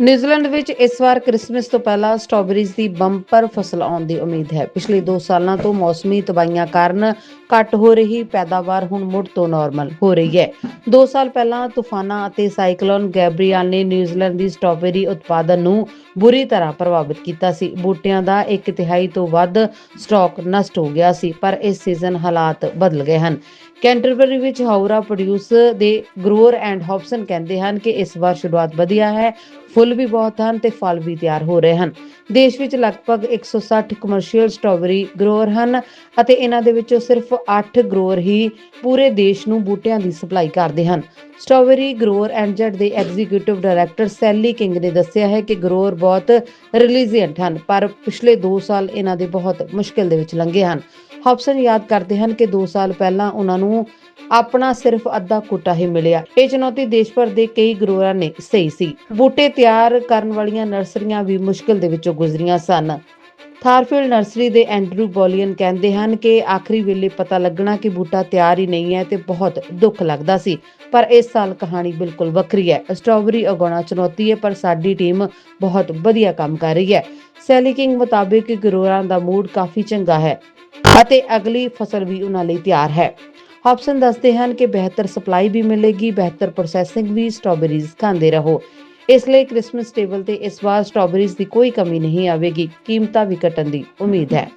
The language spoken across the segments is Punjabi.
ਨਿਊਜ਼ੀਲੈਂਡ ਵਿੱਚ ਇਸ ਵਾਰ ਕ੍ਰਿਸਮਸ ਤੋਂ ਪਹਿਲਾਂ ਸਟ੍ਰਾਬੇਰੀਜ਼ ਦੀ ਬੰਪਰ ਫਸਲ ਆਉਣ ਦੀ ਉਮੀਦ ਹੈ। ਪਿਛਲੇ 2 ਸਾਲਾਂ ਤੋਂ ਮੌਸਮੀ ਤਬਾਹੀਆਂ ਕਾਰਨ ਘੱਟ ਹੋ ਰਹੀ ਪੈਦਾਵਾਰ ਹੁਣ ਮੁੜ ਤੋਂ ਨਾਰਮਲ ਹੋ ਰਹੀ ਹੈ। 2 ਸਾਲ ਪਹਿਲਾਂ ਤੂਫਾਨਾਂ ਅਤੇ ਸਾਈਕਲੋਨ ਗੈਬਰੀਅਲ ਨੇ ਨਿਊਜ਼ੀਲੈਂਡ ਦੀ ਸਟ੍ਰਾਬੇਰੀ ਉਤਪਾਦਨ ਨੂੰ ਬੁਰੀ ਤਰ੍ਹਾਂ ਪ੍ਰਭਾਵਿਤ ਕੀਤਾ ਸੀ। ਬੂਟਿਆਂ ਦਾ ਇੱਕ ਤਿਹਾਈ ਤੋਂ ਵੱਧ ਸਟਾਕ ਨਸ਼ਟ ਹੋ ਗਿਆ ਸੀ, ਪਰ ਇਸ ਸੀਜ਼ਨ ਹਾਲਾਤ ਬਦਲ ਗਏ ਹਨ। ਕੈਂਟਰਬਰੀ ਵਿੱਚ ਹਾਉਰਾ ਪ੍ਰੋਡਿਊਸ ਦੇ ਗਰੋਅਰ ਐਂਡ ਹੌਬਸਨ ਕਹਿੰਦੇ ਹਨ ਕਿ ਇਸ ਵਾਰ ਸ਼ੁਰੂਆਤ ਵਧੀਆ ਹੈ, ਫੁੱਲ ਵੀ ਬਹੁਤ ਹਨ ਤੇ ਫਲ ਵੀ ਤਿਆਰ ਹੋ ਰਹੇ ਹਨ। ਦੇਸ਼ ਵਿੱਚ ਲਗਭਗ 160 ਕਮਰਸ਼ੀਅਲ ਸਟ੍ਰਾਬੇਰੀ ਗਰੋਅਰ ਹਨ ਅਤੇ ਇਹਨਾਂ ਦੇ ਵਿੱਚੋਂ ਸਿਰਫ 8 ਗਰੋਅਰ ਹੀ ਪੂਰੇ ਦੇਸ਼ ਨੂੰ ਬੂਟਿਆਂ ਦੀ ਸਪਲਾਈ ਕਰਦੇ ਹਨ। ਸਟ੍ਰਾਬੇਰੀ ਗਰੋਅਰ ਐਂਡ ਜੈਡ ਦੇ ਐਗਜ਼ੀਕਿਊਟਿਵ ਡਾਇਰੈਕਟਰ ਸੈਲੀ ਕਿੰਗ ਨੇ ਦੱਸਿਆ ਹੈ ਕਿ ਗਰੋਅਰ ਬਹੁਤ ਰਿਲੀਜ਼ੀਐਂਟ ਹਨ, ਪਰ ਪਿਛਲੇ 2 ਸਾਲ ਇਹਨਾਂ ਦੇ ਬਹੁਤ ਮੁਸ਼ਕਿਲ ਦੇ ਵਿੱਚ ਲੰਘੇ ਹਨ। ਹੌਬਸਨ ਯਾਦ ਕਰਦੇ ਹਨ ਕਿ 2 ਸਾਲ ਪਹਿਲਾਂ ਉਹਨਾਂ ਨੂੰ ਆਪਣਾ ਸਿਰਫ ਅੱਧਾ ਕੁੱਟਾ ਹੀ ਮਿਲਿਆ। ਇਹ ਚੁਣੌਤੀ ਦੇਸ਼ ਭਰ ਦੇ ਕਈ ਗਰੋਅਰਾਂ ਨੇ ਸਹੀ ਸੀ। ਬੂਟੇ ਤਿਆਰ ਕਰਨ ਵਾਲੀਆਂ ਨਰਸਰੀਆਂ ਵੀ ਮੁਸ਼ਕਿਲ ਦੇ ਵਿੱਚੋਂ ਗੁਜ਼ਰੀਆਂ ਸਨ। ਥਾਰਫੀਲਡ ਨਰਸਰੀ ਦੇ ਐਂਡਰੂ ਬੋਲੀਅਨ ਕਹਿੰਦੇ ਹਨ ਕਿ ਆਖਰੀ ਵੇਲੇ ਪਤਾ ਲੱਗਣਾ ਕਿ ਬੂਟਾ ਤਿਆਰ ਹੀ ਨਹੀਂ ਹੈ ਤੇ ਬਹੁਤ ਦੁੱਖ ਲੱਗਦਾ ਸੀ, ਪਰ ਇਸ ਸਾਲ ਕਹਾਣੀ ਬਿਲਕੁਲ ਵੱਖਰੀ ਹੈ। ਸਟ੍ਰਾਬੇਰੀ ਉਗਾਉਣਾ ਚੁਣੌਤੀ ਹੈ, ਪਰ ਸਾਡੀ ਟੀਮ ਬਹੁਤ ਵਧੀਆ ਕੰਮ ਕਰ ਰਹੀ ਹੈ। ਸੈਲੀ ਕਿੰਗ ਮੁਤਾਬਿਕ ਗਰੋਅਰਾਂ ਦਾ ਮੂਡ ਕਾਫੀ ਚੰਗਾ ਹੈ ਅਤੇ ਅਗਲੀ ਫਸਲ ਵੀ ਉਹਨਾਂ ਲਈ ਤਿਆਰ ਹੈ। ਹੌਬਸਨ ਦੱਸਦੇ ਹਨ ਕਿ ਬਿਹਤਰ ਸਪਲਾਈ ਵੀ ਮਿਲੇਗੀ, ਬਿਹਤਰ ਪ੍ਰੋਸੈਸਿੰਗ ਵੀ ਸਟ੍ਰਾਬੇਰੀਜ਼ ਖਾਂਦੇ ਰਹੋ। ਇਸ ਲਈ ਕ੍ਰਿਸਮਸ ਟੇਬਲ ਤੇ ਇਸ ਵਾਰ ਸਟ੍ਰਾਬੇਰੀਜ਼ ਦੀ ਕੋਈ ਕਮੀ ਨਹੀਂ ਆਵੇਗੀ। ਕੀਮਤਾਂ ਵੀ ਘਟਣ ਦੀ ਉਮੀਦ ਹੈ।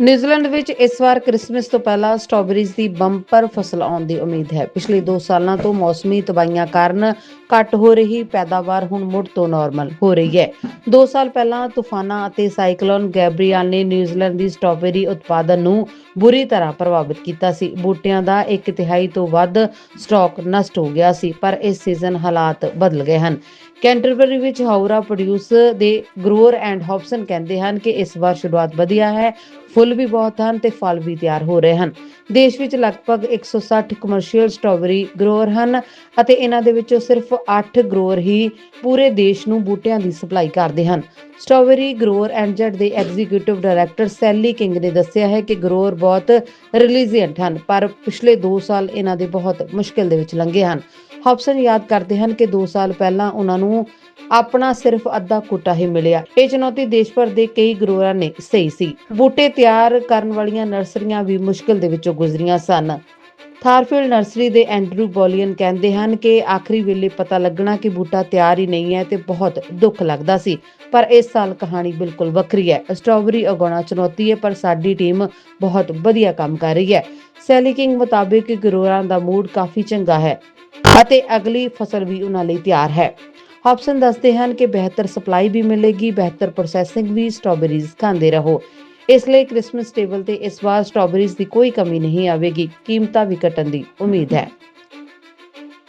ਨਿਊਜ਼ੀਲੈਂਡ ਵਿੱਚ ਇਸ ਵਾਰ ਕ੍ਰਿਸਮਸ ਤੋਂ ਪਹਿਲਾਂ ਸਟ੍ਰਾਬੇਰੀਜ਼ ਦੀ ਬੰਪਰ ਫਸਲ ਆਉਣ ਦੀ ਉਮੀਦ ਹੈ। ਪਿਛਲੇ 2 ਸਾਲਾਂ ਤੋਂ ਮੌਸਮੀ ਤਬਾਹੀਆਂ ਕਾਰਨ ਘੱਟ ਹੋ ਰਹੀ ਪੈਦਾਵਾਰ ਹੁਣ ਮੁੜ ਤੋਂ ਨਾਰਮਲ ਹੋ ਰਹੀ ਹੈ। 2 ਸਾਲ ਪਹਿਲਾਂ ਤੂਫਾਨਾਂ ਅਤੇ ਸਾਈਕਲੋਨ ਗੈਬਰੀਅਲ ਨੇ ਨਿਊਜ਼ੀਲੈਂਡ ਦੀ ਸਟ੍ਰਾਬੇਰੀ ਉਤਪਾਦਨ ਨੂੰ ਬੁਰੀ ਤਰ੍ਹਾਂ ਪ੍ਰਭਾਵਿਤ ਕੀਤਾ ਸੀ। ਬੂਟਿਆਂ ਦਾ ਇੱਕ ਤਿਹਾਈ ਤੋਂ ਵੱਧ ਸਟਾਕ ਨਸ਼ਟ ਹੋ ਗਿਆ ਸੀ, ਪਰ ਇਸ ਸੀਜ਼ਨ ਹਾਲਾਤ ਬਦਲ ਗਏ ਹਨ। ਕੈਂਟਰਬਰੀ ਵਿੱਚ ਹਾਉਰਾ ਪ੍ਰੋਡਿਊਸ ਦੇ ਗਰੋਅਰ ਐਂਡ ਹੌਬਸਨ ਕਹਿੰਦੇ ਹਨ ਕਿ ਇਸ ਵਾਰ ਸ਼ੁਰੂਆਤ ਵਧੀਆ ਹੈ, ਫੁੱਲ ਵੀ ਬਹੁਤ ਹਨ ਤੇ ਫਲ ਵੀ ਤਿਆਰ ਹੋ ਰਹੇ ਹਨ। ਦੇਸ਼ ਵਿੱਚ ਲਗਭਗ 160 ਕਮਰਸ਼ੀਅਲ ਸਟ੍ਰਾਬੇਰੀ ਗਰੋਅਰ ਹਨ ਅਤੇ ਇਹਨਾਂ ਦੇ ਵਿੱਚੋਂ ਸਿਰਫ 8 ਗਰੋਅਰ ਹੀ ਪੂਰੇ ਦੇਸ਼ ਨੂੰ ਬੂਟਿਆਂ ਦੀ ਸਪਲਾਈ ਕਰਦੇ ਹਨ। ਸਟ੍ਰਾਬੇਰੀ ਗਰੋਅਰ ਐਂਡ ਜੈਡ ਦੇ ਐਗਜ਼ੀਕਿਊਟਿਵ ਡਾਇਰੈਕਟਰ ਸੈਲੀ ਕਿੰਗ ਨੇ ਦੱਸਿਆ ਹੈ ਕਿ ਗਰੋਅਰ ਬਹੁਤ ਰਿਲੀਜ਼ੀਐਂਟ ਹਨ, ਪਰ ਪਿਛਲੇ 2 ਸਾਲ ਇਹਨਾਂ ਦੇ ਬਹੁਤ ਮੁਸ਼ਕਿਲ ਦੇ ਵਿੱਚ ਲੰਘੇ ਹਨ। ਹੌਬਸਨ ਯਾਦ ਕਰਦੇ ਹਨ ਕਿ 2 ਸਾਲ ਪਹਿਲਾਂ ਉਹਨਾਂ ਨੂੰ ਆਪਣਾ ਸਿਰਫ ਅੱਧਾ ਕੁੱਟਾ ਹੀ ਮਿਲਿਆ। ਇਹ ਚੁਣੌਤੀ ਦੇਸ਼ ਭਰ ਦੇ ਕਈ ਗਰੋਅਰਾਂ ਨੇ ਸਹੀ ਸੀ। ਬੂਟੇ ਤਿਆਰ ਕਰਨ ਵਾਲੀਆਂ ਨਰਸਰੀਆਂ ਵੀ ਮੁਸ਼ਕਿਲ ਦੇ ਵਿੱਚੋਂ ਗੁਜ਼ਰੀਆਂ ਸਨ। ਥਾਰਫੀਲਡ ਨਰਸਰੀ ਦੇ ਐਂਡਰੂ ਬੋਲੀਅਨ ਕਹਿੰਦੇ ਹਨ ਕਿ ਆਖਰੀ ਵੇਲੇ ਪਤਾ ਲੱਗਣਾ ਕਿ ਬੂਟਾ ਤਿਆਰ ਹੀ ਨਹੀਂ ਹੈ ਤੇ ਬਹੁਤ ਦੁੱਖ ਲੱਗਦਾ ਸੀ। ਪਰ ਇਸ ਸਾਲ ਕਹਾਣੀ ਬਿਲਕੁਲ ਵੱਖਰੀ ਹੈ। ਸਟ੍ਰਾਬੇਰੀ ਉਗਾਉਣਾ ਚੁਣੌਤੀ ਹੈ, ਪਰ ਸਾਡੀ ਟੀਮ ਬਹੁਤ ਵਧੀਆ ਕੰਮ ਕਰ ਰਹੀ ਹੈ। ਸੈਲੀ ਕਿੰਗ ਮੁਤਾਬਿਕ ਗਰੋਅਰਾਂ ਦਾ ਮੂਡ ਕਾਫੀ ਚੰਗਾ ਹੈ। ਅਤੇ ਅਗਲੀ ਫਸਲ ਵੀ ਉਹਨਾਂ ਲਈ ਤਿਆਰ ਹੈ। ਹੌਬਸਨ ਦੱਸਦੇ ਹਨ ਕਿ ਬਿਹਤਰ ਸਪਲਾਈ ਵੀ ਮਿਲੇਗੀ, ਬਿਹਤਰ ਪ੍ਰੋਸੈਸਿੰਗ ਵੀ ਸਟ੍ਰਾਬੇਰੀਜ਼ ਖਾਂਦੇ ਰਹੋ। ਇਸ ਲਈ ਕ੍ਰਿਸਮਸ ਟੇਬਲ ਤੇ ਇਸ ਵਾਰ ਸਟ੍ਰਾਬੇਰੀਜ਼ ਦੀ ਕੋਈ ਕਮੀ ਨਹੀਂ ਆਵੇਗੀ, ਕੀਮਤਾਂ ਵੀ ਘਟਣ ਦੀ ਉਮੀਦ ਹੈ।